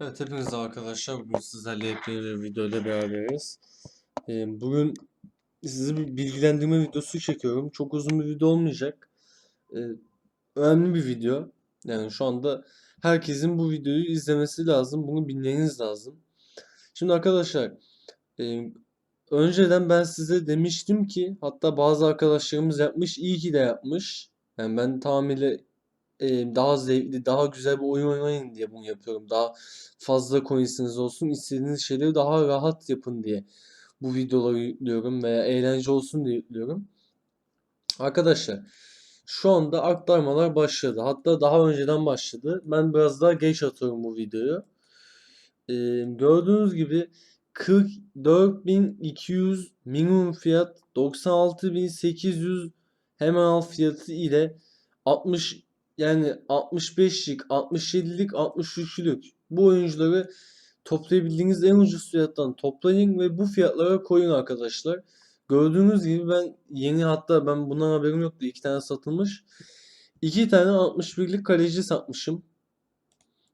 Evet hepinize arkadaşlar bugün sizlerle yepyeni bir videoyla beraberiz. Ee, bugün sizi bir bilgilendirme videosu çekiyorum. Çok uzun bir video olmayacak. Ee, önemli bir video. Yani şu anda herkesin bu videoyu izlemesi lazım. Bunu bilmeniz lazım. Şimdi arkadaşlar e, önceden ben size demiştim ki hatta bazı arkadaşlarımız yapmış iyi ki de yapmış. Yani ben tamamıyla e, daha zevkli, daha güzel bir oyun oynayın diye bunu yapıyorum. Daha fazla coinsiniz olsun, istediğiniz şeyleri daha rahat yapın diye bu videoları yüklüyorum veya eğlence olsun diye yüklüyorum. Arkadaşlar şu anda aktarmalar başladı. Hatta daha önceden başladı. Ben biraz daha geç atıyorum bu videoyu. Ee, gördüğünüz gibi 44.200 minimum fiyat 96.800 hemen alt fiyatı ile 60 yani 65'lik, 67'lik, 63'lük bu oyuncuları toplayabildiğiniz en ucuz fiyattan toplayın ve bu fiyatlara koyun arkadaşlar. Gördüğünüz gibi ben yeni hatta ben bundan haberim yoktu. iki tane satılmış. İki tane 61'lik kaleci satmışım.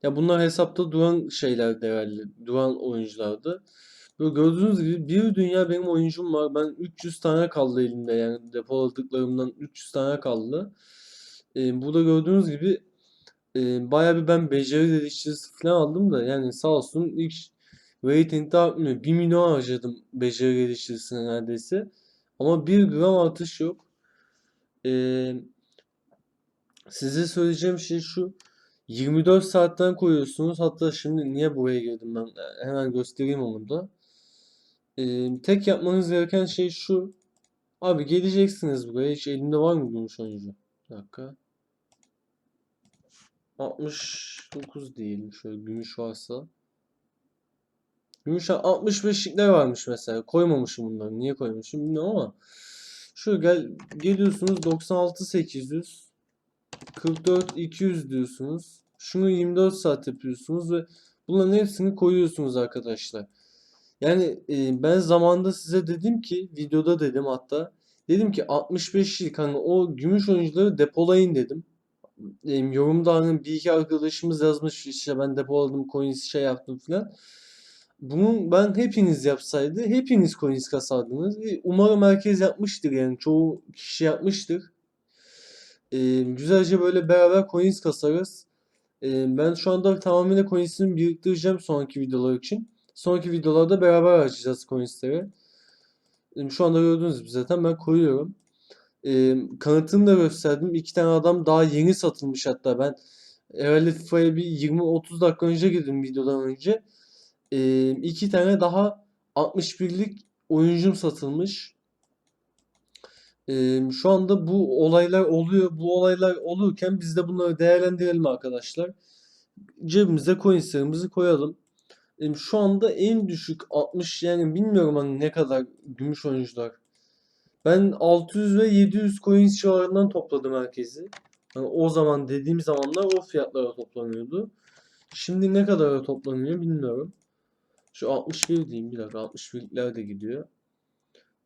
Ya bunlar hesapta duran şeyler herhalde. Duran oyunculardı. Böyle gördüğünüz gibi bir dünya benim oyuncum var. Ben 300 tane kaldı elimde yani depoladıklarımdan 300 tane kaldı. Ee, burada gördüğünüz gibi e, bayağı bir ben beceri geliştiricisi falan aldım da yani sağ olsun ilk ratingde artmıyor. 1 milyon harcadım beceri geliştiricisine neredeyse. Ama 1 gram artış yok. Ee, size söyleyeceğim şey şu. 24 saatten koyuyorsunuz. Hatta şimdi niye buraya girdim ben? Hemen göstereyim onu da. Ee, tek yapmanız gereken şey şu. Abi geleceksiniz buraya. Hiç elimde var mı gümüş oyuncu? Bir dakika. 69 diyelim şöyle gümüş varsa. Gümüş 65'likler varmış mesela. Koymamışım bunları. Niye koymuşum bilmiyorum ama. Şöyle gel geliyorsunuz 96 800 44 200 diyorsunuz. Şunu 24 saat yapıyorsunuz ve bunların hepsini koyuyorsunuz arkadaşlar. Yani e, ben zamanda size dedim ki videoda dedim hatta dedim ki 65'lik hani o gümüş oyuncuları depolayın dedim. Yorumda hani bir iki arkadaşımız yazmış işte ben depoladım coins şey yaptım filan. Bunu ben hepiniz yapsaydı hepiniz coins kasardınız. E, umarım herkes yapmıştır yani çoğu kişi yapmıştır. E, güzelce böyle beraber coins kasarız. E, ben şu anda tamamıyla coins'imi biriktireceğim sonraki videolar için. Sonraki videolarda beraber harcayacağız coins'leri. E, şu anda gördüğünüz gibi zaten ben koyuyorum. E, kanıtını da gösterdim. İki tane adam daha yeni satılmış hatta ben herhalde FIFA'ya bir 20-30 dakika önce girdim videodan önce. E, iki tane daha 61'lik oyuncum satılmış. E, şu anda bu olaylar oluyor. Bu olaylar olurken biz de bunları değerlendirelim arkadaşlar. Cebimize coinslerimizi koyalım. E, şu anda en düşük 60 yani bilmiyorum hani ne kadar gümüş oyuncular. Ben 600 ve 700 coins civarından topladım herkesi. Yani o zaman dediğim zamanlar o fiyatlara toplanıyordu. Şimdi ne kadara toplanıyor bilmiyorum. Şu 61 diyeyim bir dakika 61'ler de gidiyor.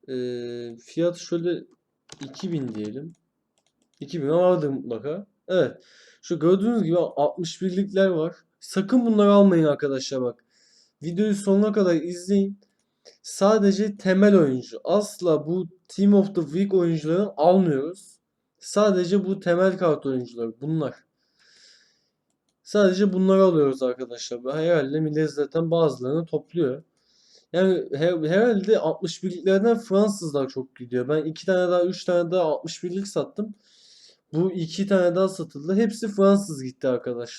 Ee, fiyat şöyle 2000 diyelim. 2000 vardır mutlaka. Evet. Şu gördüğünüz gibi 61'likler var. Sakın bunları almayın arkadaşlar bak. Videoyu sonuna kadar izleyin. Sadece temel oyuncu. Asla bu Team of the Week oyuncularını almıyoruz. Sadece bu temel kart oyuncuları. Bunlar. Sadece bunları alıyoruz arkadaşlar. Herhalde millet zaten bazılarını topluyor. Yani her, herhalde 61'liklerden Fransızlar çok gidiyor. Ben iki tane daha, üç tane daha 61'lik sattım. Bu iki tane daha satıldı. Hepsi Fransız gitti arkadaşlar.